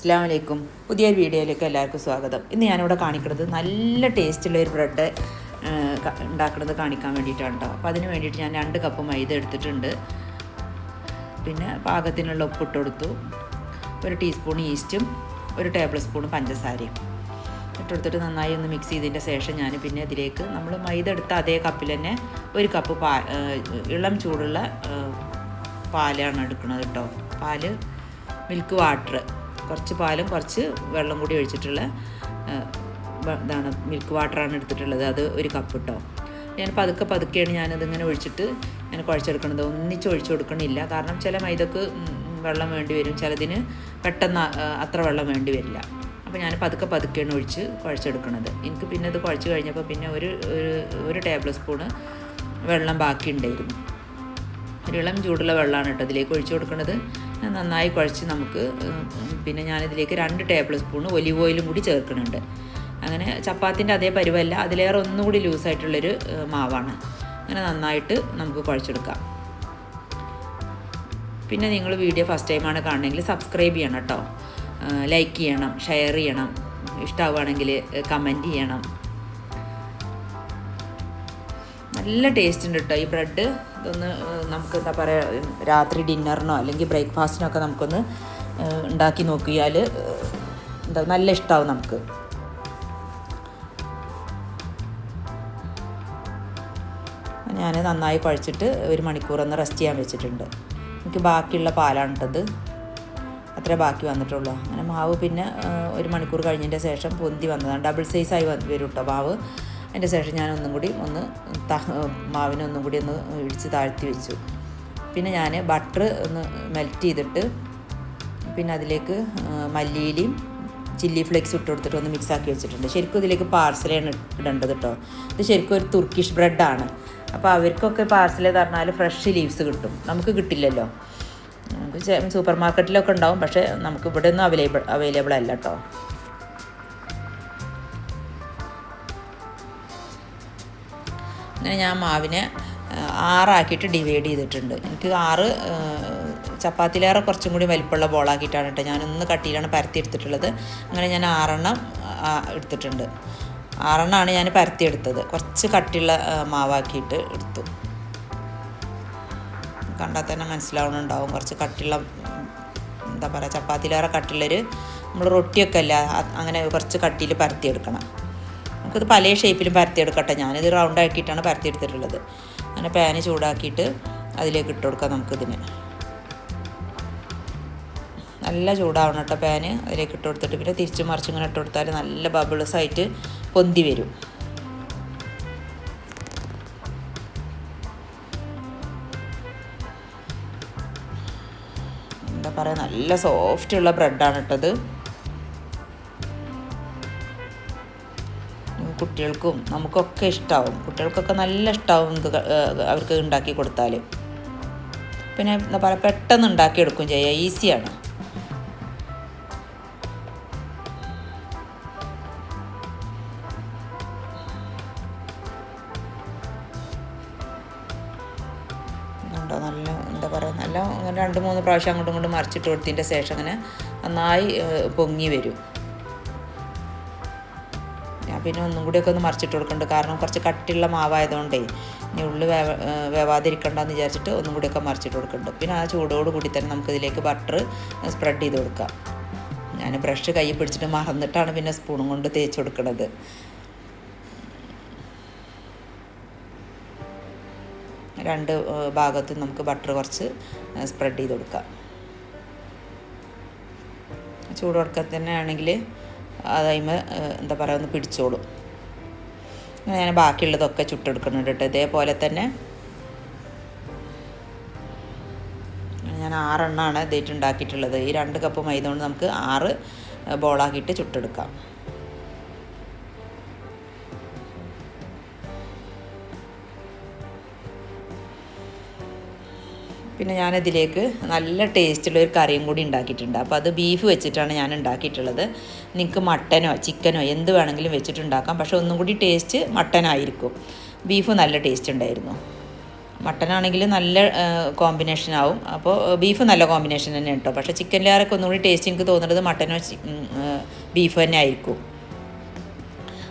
അസ്സാം വലൈക്കും പുതിയൊരു വീഡിയോയിലേക്ക് എല്ലാവർക്കും സ്വാഗതം. ഇന്ന് ഞാനിവിടെ കാണിക്കുന്നത് നല്ല ടേസ്റ്റുള്ള ഒരു ബ്രെഡ് ഉണ്ടാക്കുന്നത് കാണിക്കാൻ വേണ്ടിയിട്ടാണ് കേട്ടോ അപ്പോൾ അതിന് വേണ്ടിയിട്ട് ഞാൻ രണ്ട് കപ്പ് മൈദ എടുത്തിട്ടുണ്ട്. പിന്നെ പാകത്തിനുള്ള ഉപ്പിട്ട് കൊടുത്തു. ഒരു ടീസ്പൂൺ ഈസ്റ്റും ഒരു ടേബിൾ സ്പൂൺ പഞ്ചസാരയും ഇട്ടെടുത്തിട്ട് നന്നായി ഒന്ന് മിക്സ് ചെയ്തതിന്റെ ശേഷം ഞാൻ പിന്നെ അതിലേക്ക് നമ്മൾ മൈദ എടുത്ത അതേ കപ്പിൽ തന്നെ ഒരു കപ്പ് പാ ഇളം ചൂടുള്ള പാലാണ് എടുക്കുന്നത് കേട്ടോ പാൽ മിൽക്ക് വാട്ടർ കുറച്ച് പാലും കുറച്ച് വെള്ളം കൂടി ഒഴിച്ചിട്ടുള്ള ഇതാണ് മിൽക്ക് വാട്ടറാണ് എടുത്തിട്ടുള്ളത്. അത് ഒരു കപ്പ് കേട്ടോ ഞാൻ പതുക്കെ പതുക്കെയാണ് ഞാനതിങ്ങനെ ഒഴിച്ചിട്ട് ഞാൻ കുഴച്ചെടുക്കണത്. ഒന്നിച്ച് ഒഴിച്ചു കൊടുക്കണില്ല. കാരണം ചില മൈദക്ക് വെള്ളം വേണ്ടി വരും. ചിലതിന് പെട്ടെന്ന് അത്ര വെള്ളം വേണ്ടി വരില്ല. അപ്പോൾ ഞാൻ പതുക്കെ പതുക്കെയാണ് ഒഴിച്ച് കുഴച്ചെടുക്കണത്. എനിക്ക് പിന്നെ അത് കുഴച്ച് കഴിഞ്ഞപ്പോൾ പിന്നെ ഒരു ഒരു- ടേബിൾ സ്പൂണ് വെള്ളം ബാക്കി ഉണ്ടായിരുന്നു ഒരു ഇളം ചൂടുള്ള വെള്ളമാണ് കേട്ടോ അതിലേക്ക് ഒഴിച്ചു കൊടുക്കുന്നത് നന്നായി കുഴച്ച് നമുക്ക് പിന്നെ ഞാനിതിലേക്ക് രണ്ട് ടേബിൾ സ്പൂൺ ഒലിവ് ഓയിലും കൂടി ചേർക്കുന്നുണ്ട്. അങ്ങനെ ചപ്പാത്തിന്റെ അതേ പരുവല്ല അതിലേറെ ഒന്നുകൂടി ലൂസായിട്ടുള്ളൊരു മാവാണ്. അങ്ങനെ നന്നായിട്ട് നമുക്ക് കുഴച്ചെടുക്കാം. പിന്നെ നിങ്ങൾ വീഡിയോ ഫസ്റ്റ് ടൈമാണ് കാണണമെങ്കിൽ സബ്സ്ക്രൈബ് ചെയ്യണം കേട്ടോ. ലൈക്ക് ചെയ്യണം ഷെയർ ചെയ്യണം ഇഷ്ടമാവുകയാണെങ്കിൽ കമന്റ് ചെയ്യണം. നല്ല ടേസ്റ്റ് ഉണ്ട് കേട്ടോ ഈ ബ്രെഡ് ഇതൊന്ന് നമുക്ക് എന്താ പറയുക രാത്രി ഡിന്നറിനോ അല്ലെങ്കിൽ ബ്രേക്ക്ഫാസ്റ്റിനോ ഒക്കെ നമുക്കൊന്ന് ഉണ്ടാക്കി നോക്കിയാൽ എന്താ നല്ല ഇഷ്ടമാവും നമുക്ക്. ഞാൻ നന്നായി കുഴച്ചിട്ട് ഒരു മണിക്കൂർ ഒന്ന് റെസ്റ്റ് ചെയ്യാൻ വെച്ചിട്ടുണ്ട്. എനിക്ക് ബാക്കിയുള്ള പാലാണ് ഇട്ടത്. അത്രേ ബാക്കി വന്നിട്ടുള്ളൂ. അങ്ങനെ മാവ് പിന്നെ ഒരു മണിക്കൂർ കഴിഞ്ഞതിന്റെ ശേഷം പൊന്തി വന്നതാണ്. ഡബിൾ സൈസായി വരും കേട്ടോ മാവ്. അതിന്റെ ശേഷം ഞാൻ ഒന്നും കൂടി ഒന്ന് മാവിനെ ഒന്നും കൂടി ഒന്ന് ഇടിച്ച് താഴ്ത്തി വെച്ചു. പിന്നെ ഞാൻ ബട്ടർ ഒന്ന് മെൽറ്റ് ചെയ്തിട്ട് പിന്നെ അതിലേക്ക് മല്ലിയിലയും ചില്ലി ഫ്ലേക്സ് ഇട്ട് കൊടുത്തിട്ട് ഒന്ന് മിക്സ് ആക്കി വെച്ചിട്ടുണ്ട്. ശരിക്കും ഇതിലേക്ക് പാർസലാണ് ഇടേണ്ടത് കേട്ടോ ഇത് ശരിക്കും ഒരു തുർക്കിഷ് ബ്രെഡാണ് അപ്പോൾ അവർക്കൊക്കെ പാർസൽ പറഞ്ഞാൽ ഫ്രഷ് ലീവ്സ് കിട്ടും. നമുക്ക് കിട്ടില്ലല്ലോ. നമുക്ക് സൂപ്പർ മാർക്കറ്റിലൊക്കെ ഉണ്ടാവും. പക്ഷേ നമുക്ക് ഇവിടെ ഒന്നും അവൈലബിൾ അവൈലബിൾ അല്ല കേട്ടോ അങ്ങനെ ഞാൻ മാവിനെ ആറാക്കിയിട്ട് ഡിവൈഡ് ചെയ്തിട്ടുണ്ട്. എനിക്ക് ആറ് ചപ്പാത്തിലേറെ കുറച്ചും കൂടി വലിപ്പമുള്ള ബോളാക്കിയിട്ടാണ് കേട്ടോ ഞാനൊന്ന് കട്ടിയിലാണ് പരത്തി എടുത്തിട്ടുള്ളത്. അങ്ങനെ ഞാൻ ആറെണ്ണം എടുത്തിട്ടുണ്ട്. ആറെണ്ണമാണ് ഞാൻ പരത്തി എടുത്തത്. കുറച്ച് കട്ടിയുള്ള മാവാക്കിയിട്ട് എടുത്തു. കണ്ടാൽ തന്നെ മനസ്സിലാവണുണ്ടാവും. കുറച്ച് കട്ടിയുള്ള എന്താ പറയുക ചപ്പാത്തിയിലേറെ കട്ടിയുള്ളൊരു നമ്മൾ റൊട്ടിയൊക്കെ അല്ല അങ്ങനെ കുറച്ച് കട്ടിയിൽ പരത്തിയെടുക്കണം നമുക്കിത് പല ഷേപ്പിലും പരത്തിയെടുക്കട്ടെ. ഞാനിത് റൗണ്ട് ആക്കിയിട്ടാണ് പരത്തിയെടുത്തിട്ടുള്ളത്. അങ്ങനെ പാന് ചൂടാക്കിയിട്ട് അതിലേക്ക് ഇട്ട് കൊടുക്കാം നമുക്കിതിന്. നല്ല ചൂടാവണം കേട്ടോ പാന് അതിലേക്ക് ഇട്ട് കൊടുത്തിട്ട് പിന്നെ തിരിച്ചു മറിച്ച് ഇങ്ങനെ ഇട്ട് കൊടുത്താൽ നല്ല ബബിൾസ് ആയിട്ട് പൊന്തി വരും. എന്താ പറയുക നല്ല സോഫ്റ്റ് ഉള്ള ബ്രെഡാണ് ഇട്ടത് കുട്ടികൾക്കും നമുക്കൊക്കെ ഇഷ്ടമാവും കുട്ടികൾക്കൊക്കെ നല്ല ഇഷ്ടമാവും അവർക്ക് ഉണ്ടാക്കി കൊടുത്താൽ പിന്നെ എന്താ പറയുക പെട്ടെന്ന് ഉണ്ടാക്കിയെടുക്കും ചെയ്യുക ഈസിയാണ്. നല്ല എന്താ പറയുക നല്ല രണ്ട് മൂന്ന് പ്രാവശ്യം അങ്ങോട്ടും ഇങ്ങോട്ടും മറിച്ചിട്ട് കൊടുത്തതിന്റെ ശേഷം അങ്ങനെ നന്നായി പൊങ്ങി വരും. പിന്നെ ഒന്നും കൂടിയൊക്കെ ഒന്ന് മറിച്ചിട്ട് കൊടുക്കുന്നുണ്ട് കാരണം കുറച്ച് കട്ടിയുള്ള മാവായതുകൊണ്ടേ ഇനി ഉള്ളു വേവ വേവാതിരിക്കണ്ടെന്ന് വിചാരിച്ചിട്ട് ഒന്നും കൂടിയൊക്കെ മറിച്ചിട്ട് കൊടുക്കുന്നുണ്ട് പിന്നെ ആ ചൂടോട് കൂടി തന്നെ നമുക്ക് ഇതിലേക്ക് ബട്ടർ സ്പ്രെഡ് ചെയ്ത് കൊടുക്കാം. ഞാൻ ബ്രഷ് കൈ പിടിച്ചിട്ട് മറന്നിട്ടാണ് പിന്നെ സ്പൂണും കൊണ്ട് തേച്ച് കൊടുക്കുന്നത് രണ്ട് ഭാഗത്തും നമുക്ക് ബട്ടർ കുറച്ച് സ്പ്രെഡ് ചെയ്ത് കൊടുക്കാം. ചൂട് ആണെങ്കിൽ അതതിമ എന്താ പറയുക ഒന്ന് പിടിച്ചോളും. അങ്ങനെ ഞാൻ ബാക്കിയുള്ളതൊക്കെ ചുട്ടെടുക്കുന്നുണ്ട് കേട്ടോ. ഇതേപോലെ തന്നെ ഞാൻ ആറെണ്ണമാണ് ഇതായിട്ട് ഉണ്ടാക്കിയിട്ടുള്ളത്. ഈ രണ്ട് കപ്പ് മൈദ കൊണ്ട് നമുക്ക് ആറ് ബോളാക്കിയിട്ട് ചുട്ടെടുക്കാം. പിന്നെ ഞാനതിലേക്ക് നല്ല ടേസ്റ്റുള്ള ഒരു കറിയും കൂടി ഉണ്ടാക്കിയിട്ടുണ്ട്. അപ്പോൾ അത് ബീഫ് വെച്ചിട്ടാണ് ഞാൻ ഉണ്ടാക്കിയിട്ടുള്ളത്. നിങ്ങൾക്ക് മട്ടനോ ചിക്കനോ എന്ത് വേണമെങ്കിലും വെച്ചിട്ടുണ്ടാക്കാം. പക്ഷേ ഒന്നും കൂടി ടേസ്റ്റ് മട്ടനായിരിക്കും. ബീഫ് നല്ല ടേസ്റ്റ് ഉണ്ടായിരുന്നു. മട്ടനാണെങ്കിൽ നല്ല കോമ്പിനേഷൻ ആവും. അപ്പോൾ ബീഫ് നല്ല കോമ്പിനേഷൻ തന്നെ കേട്ടോ. പക്ഷേ ചിക്കൻ ചിക്കനിലേറൊക്കെ ഒന്നുകൂടി ടേസ്റ്റ് എനിക്ക് തോന്നുന്നത് മട്ടനോ ബീഫ് തന്നെ ആയിരിക്കും.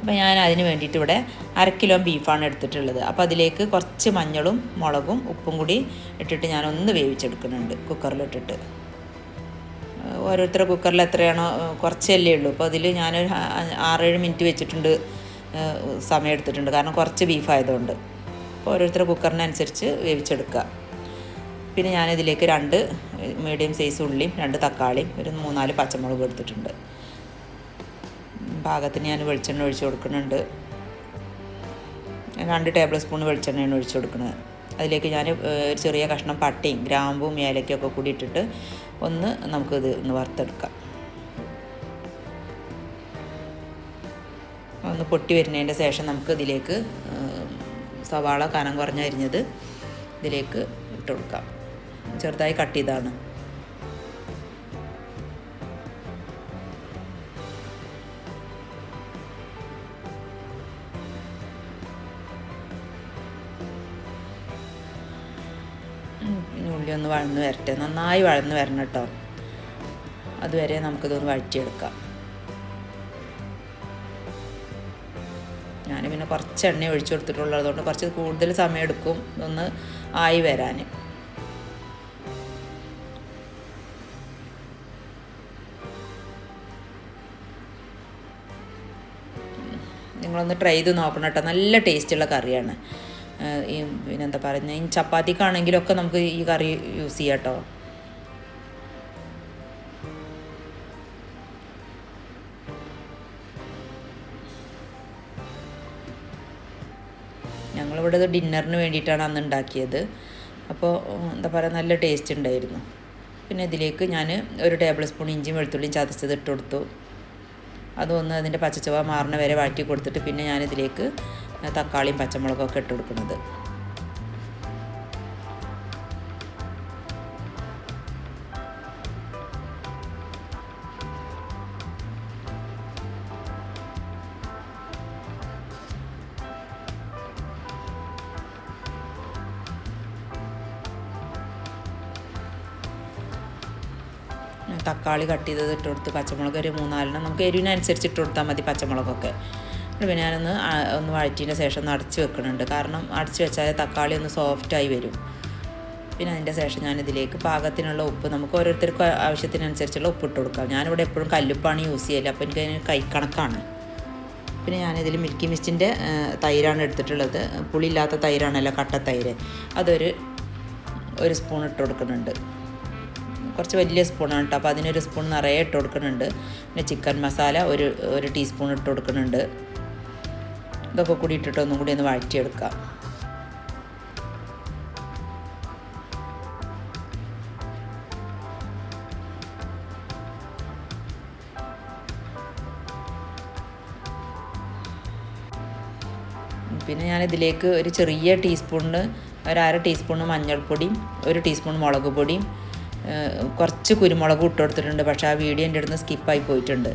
അപ്പോൾ ഞാൻ അതിന് വേണ്ടിയിട്ട് ഇവിടെ അര കിലോ ബീഫാണ് എടുത്തിട്ടുള്ളത്. അപ്പോൾ അതിലേക്ക് കുറച്ച് മഞ്ഞളും മുളകും ഉപ്പും കൂടി ഇട്ടിട്ട് ഞാൻ ഒന്ന് വേവിച്ചെടുക്കുന്നുണ്ട് കുക്കറിലിട്ടിട്ട്. ഓരോരുത്തരുടെ കുക്കറിൽ എത്രയാണോ കുറച്ചല്ലേ ഉള്ളൂ. അപ്പോൾ അതിൽ ഞാനൊരു ആറേഴ് മിനിറ്റ് വെച്ചിട്ടുണ്ട് സമയം എടുത്തിട്ടുണ്ട്. കാരണം കുറച്ച് ബീഫ് ആയതുകൊണ്ട് അപ്പോൾ ഓരോരുത്തരുടെ കുക്കറിനനുസരിച്ച് വേവിച്ചെടുക്കുക. പിന്നെ ഞാനിതിലേക്ക് രണ്ട് മീഡിയം സൈസ് ഉള്ളിയും രണ്ട് തക്കാളിയും ഒരു മൂന്നാൽ പച്ചമുളകും എടുത്തിട്ടുണ്ട്. പാകത്തിന് ഞാൻ വെളിച്ചെണ്ണ ഒഴിച്ച് കൊടുക്കുന്നുണ്ട്. രണ്ട് ടേബിൾ സ്പൂൺ വെളിച്ചെണ്ണയാണ് ഒഴിച്ച് കൊടുക്കുന്നത്. അതിലേക്ക് ഞാൻ ഒരു ചെറിയ കഷ്ണം പട്ടയും ഗ്രാമ്പും ഏലക്കൊക്കെ കൂടി ഇട്ടിട്ട് ഒന്ന് നമുക്കിത് ഒന്ന് വറുത്തെടുക്കാം. ഒന്ന് പൊട്ടി വരുന്നതിന്റെ ശേഷം നമുക്ക് ഇതിലേക്ക് സവാള കനം കുറഞ്ഞരിഞ്ഞത് ഇതിലേക്ക് ഇട്ട് കൊടുക്കാം. ചെറുതായി കട്ട് ചെയ്താണ്. ഉള്ളി ഒന്ന് വഴന്ന് വരട്ടെ. നന്നായി വഴന്ന് വരണം കേട്ടോ. അതുവരെ നമുക്കിതൊന്ന് വഴറ്റിയെടുക്കാം. ഞാൻ പിന്നെ കുറച്ച് എണ്ണ ഒഴിച്ചു കൊടുത്തിട്ടുള്ളതുകൊണ്ട് കുറച്ച് കൂടുതൽ സമയം എടുക്കും ഇതൊന്ന് ആയി വരാൻ നിങ്ങളൊന്ന് ട്രൈ ചെയ്ത് നോക്കണം കേട്ടോ. നല്ല ടേസ്റ്റുള്ള കറിയാണ്. ഈ പിന്നെന്താ പറയുന്നത് ഈ ചപ്പാത്തിക്കാണെങ്കിലൊക്കെ നമുക്ക് ഈ കറി യൂസ് ചെയ്യാം കേട്ടോ. ഞങ്ങളിവിടെ ഇത് ഡിന്നറിന് വേണ്ടിയിട്ടാണ് അന്ന് ഉണ്ടാക്കിയത്. അപ്പോൾ എന്താ പറയുക നല്ല ടേസ്റ്റ് ഉണ്ടായിരുന്നു. പിന്നെ ഇതിലേക്ക് ഞാൻ ഒരു ടേബിൾ സ്പൂൺ ഇഞ്ചിയും വെളുത്തുള്ളിയും ചതച്ചത് ഇട്ട് കൊടുത്തു. അതൊന്ന് അതിന്റെ പച്ചച്ചവ മാറിന് വരെ വാട്ടി കൊടുത്തിട്ട് പിന്നെ ഞാനിതിലേക്ക് തക്കാളിയും പച്ചമുളകൊക്കെ ഇട്ട് കൊടുക്കുന്നത്. തക്കാളി കട്ട് ചെയ്തത് ഇട്ട് കൊടുത്ത് പച്ചമുളക് ഒരു മൂന്നാലെണ്ണം. നമുക്ക് എരിവിനനുസരിച്ച് ഇട്ട് കൊടുത്താൽ മതി പച്ചമുളകൊക്കെ. പിന്നെ ഞാനൊന്ന് ഒന്ന് വഴറ്റിയതിന് ശേഷം ഒന്ന് അടച്ച് വെക്കുന്നുണ്ട് കാരണം അടച്ച് വെച്ചാൽ തക്കാളി ഒന്ന് സോഫ്റ്റായി വരും. പിന്നെ അതിന്റെ ശേഷം ഞാനിതിലേക്ക് പാകത്തിനുള്ള ഉപ്പ് നമുക്ക് ഓരോരുത്തർക്കും ആവശ്യത്തിനനുസരിച്ചുള്ള ഉപ്പ് ഇട്ട് കൊടുക്കാം. ഞാനിവിടെ എപ്പോഴും കല്ലുപ്പാണ് യൂസ് ചെയ്യൽ അപ്പോൾ എനിക്ക് അതിന് കൈക്കണക്കാണ് പിന്നെ ഞാനിതിൽ മിൽക്കി മിസ്റ്റിന്റെ തൈരാണ് എടുത്തിട്ടുള്ളത്. പുളിയില്ലാത്ത തൈരാണല്ലോ കട്ട തൈര്. അതൊരു ഒരു സ്പൂൺ ഇട്ട് കൊടുക്കുന്നുണ്ട്. കുറച്ച് വലിയ സ്പൂണാണ് കേട്ടോ അപ്പോൾ അതിനൊരു സ്പൂൺ നിറയെ ഇട്ട് കൊടുക്കുന്നുണ്ട്. പിന്നെ ചിക്കൻ മസാല ഒരു ഒരു ടീസ്പൂൺ ഇട്ട് കൊടുക്കുന്നുണ്ട്. ഇതൊക്കെ കൂടി ഇട്ടിട്ട് ഒന്നും കൂടി ഒന്ന് വഴറ്റിയെടുക്കുക. പിന്നെ ഞാൻ ഇതിലേക്ക് ഒരു ചെറിയ ടീസ്പൂണിന് ഒരു അര ടീസ്പൂണ് മഞ്ഞൾപ്പൊടിയും ഒരു ടീസ്പൂൺ മുളക് പൊടിയും കുറച്ച് കുരുമുളകും ഇട്ട് കൊടുത്തിട്ടുണ്ട്. പക്ഷേ ആ വീഡിയോ എന്റെ അടുത്ത് സ്കിപ്പായി പോയിട്ടുണ്ട്.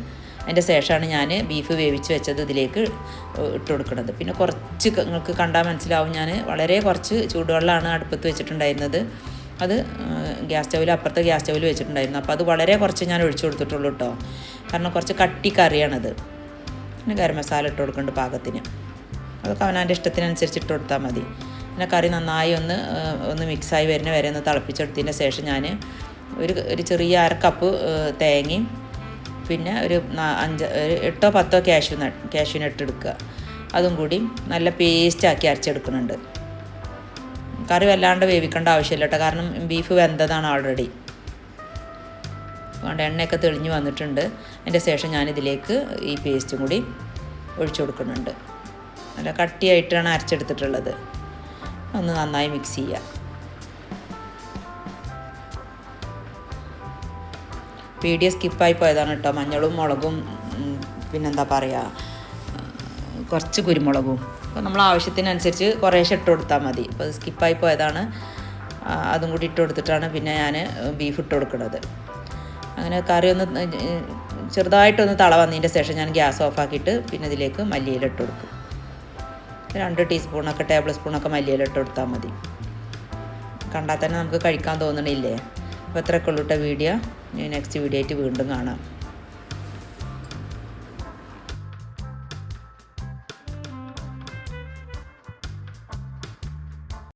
അതിന്റെ ശേഷമാണ് ഞാൻ ബീഫ് വേവിച്ച് വെച്ചത് ഇതിലേക്ക് ഇട്ട് കൊടുക്കുന്നത്. പിന്നെ കുറച്ച് നിങ്ങൾക്ക് കണ്ടാൽ മനസ്സിലാവും ഞാൻ വളരെ കുറച്ച് ചൂടുവെള്ളമാണ് അടുപ്പത്ത് വെച്ചിട്ടുണ്ടായിരുന്നത്. അത് ഗ്യാസ് സ്റ്റൗവിൽ അപ്പുറത്തെ ഗ്യാസ് സ്റ്റൗവിൽ വെച്ചിട്ടുണ്ടായിരുന്നു. അപ്പോൾ അത് വളരെ കുറച്ച് ഞാൻ ഒഴിച്ചു കൊടുത്തിട്ടുള്ളൂ കേട്ടോ. കാരണം കുറച്ച് കട്ടി കറിയാണത്. പിന്നെ ഗരം മസാല ഇട്ട് കൊടുക്കുന്നുണ്ട് പാകത്തിന്. അതൊക്കെ അവനവന്റെ ഇഷ്ടത്തിനനുസരിച്ച് ഇട്ട് കൊടുത്താൽ മതി. പിന്നെ കറി നന്നായി ഒന്ന് ഒന്ന് മിക്സായി വരുന്ന വരെ ഒന്ന് തിളപ്പിച്ചെടുത്തതിന്റെ ശേഷം ഞാൻ ഒരു ഒരു ചെറിയ അര കപ്പ് തേങ്ങയും പിന്നെ ഒരു അഞ്ച് ഒരു എട്ടോ പത്തോ ക്യാഷ്യൂ നട്ട് ക്യാഷ്യൂ നട്ട് എടുക്കുക. അതും കൂടി നല്ല പേസ്റ്റാക്കി അരച്ചെടുക്കുന്നുണ്ട്. കറി വല്ലാണ്ട് വേവിക്കേണ്ട ആവശ്യമില്ല കേട്ടോ. കാരണം ബീഫ് വെന്തതാണ് ഓൾറെഡി അതുകൊണ്ട് എണ്ണയൊക്കെ തെളിഞ്ഞ് വന്നിട്ടുണ്ട്. അതിന്റെ ശേഷം ഞാനിതിലേക്ക് ഈ പേസ്റ്റും കൂടി ഒഴിച്ചു കൊടുക്കുന്നുണ്ട്. നല്ല കട്ടിയായിട്ടാണ് അരച്ചെടുത്തിട്ടുള്ളത്. ഒന്ന് നന്നായി മിക്സ് ചെയ്യുക. വീഡിയോ സ്കിപ്പായി പോയതാണ് കേട്ടോ. മഞ്ഞളും മുളകും പിന്നെന്താ പറയുക കുറച്ച് കുരുമുളകും. അപ്പോൾ നമ്മൾ ആവശ്യത്തിനനുസരിച്ച് കുറേശ്ശെ ഇട്ട് കൊടുത്താൽ മതി. അപ്പോൾ സ്കിപ്പായി പോയതാണ്. അതും കൂടി ഇട്ട് കൊടുത്തിട്ടാണ് പിന്നെ ഞാൻ ബീഫ് ഇട്ട് കൊടുക്കുന്നത്. അങ്ങനെ കറി ഒന്ന് ചെറുതായിട്ടൊന്ന് തള വന്നതിന്റെ ശേഷം ഞാൻ ഗ്യാസ് ഓഫാക്കിയിട്ട് പിന്നെ ഇതിലേക്ക് മല്ലിയില ഇട്ട് കൊടുക്കും. രണ്ട് ടീസ്പൂണൊക്കെ ടേബിൾ സ്പൂണൊക്കെ മല്ലിയില ഇട്ട് കൊടുത്താൽ മതി. കണ്ടാൽ തന്നെ നമുക്ക് കഴിക്കാൻ തോന്നണില്ലേ? അപ്പോൾ ഇത്രയൊക്കെ ഉള്ളൂ കേട്ടോ വീഡിയോ. നെക്സ്റ്റ് വീഡിയോ ആയിട്ട് വീണ്ടും കാണാം.